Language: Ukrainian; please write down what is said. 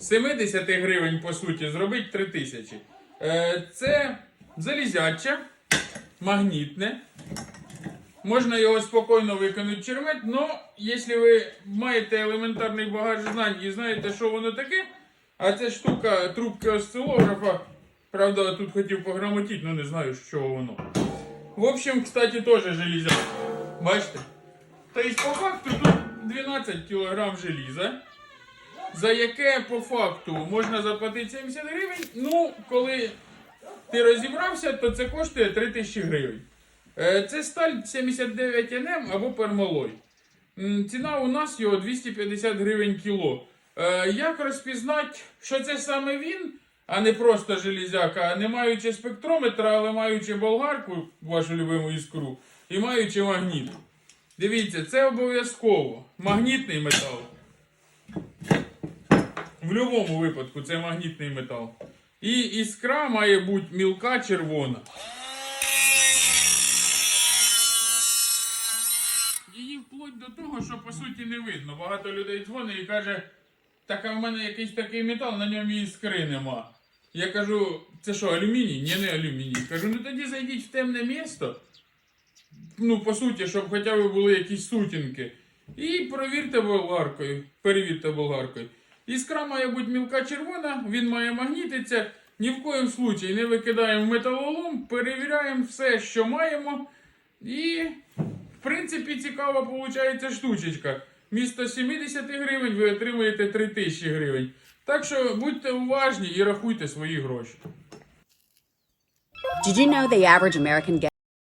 70 гривень, по суті, зробити 3 тисячі. Е, Це залізяче, магнітне. Можна його спокійно викинути в чермет, але якщо ви маєте елементарний багаж знань і знаєте, що воно таке, а це штука трубки осцилографа, правда, тут хотів пограмотити, але не знаю, що воно. В общем, кстати, теж железяка. Бачите? Тобто, по факту тут 12 кг желіза, за яке по факту можна заплатити 70 гривень. Ну, коли ти розібрався, то це коштує 3000 гривень. Е, Це сталь 79 НМ або пермалой. Ціна у нас його 250 гривень кіло. Е, Як розпізнати, що це саме він, а не просто железяка, не маючи спектрометра, але маючи болгарку, вашу любиму іскру, і маючи магніт. Дивіться, це обов'язково магнітний метал. В будь-якому випадку це магнітний метал. І іскра має бути мілка червона. Її вплоть до того, що по суті не видно. Багато людей дзвонить і каже, так а в мене якийсь такий метал, на ньому іскри нема. Я кажу, це що, алюміній? Ні, не алюміній. Кажу, ну тоді зайдіть в темне місто. Ну, по суті, щоб хоча б були якісь сутінки. І провірте болгаркою. Перевірте болгаркою. Іскра має бути мілка червона, він має магнітитися. Ні в коїм случаї не викидаємо металолом, перевіряємо все, що маємо. І, в принципі, цікава виходить штучечка. Місто 70 гривень ви отримуєте 3000 гривень. Так що будьте уважні і рахуйте свої гроші. Did you know the average American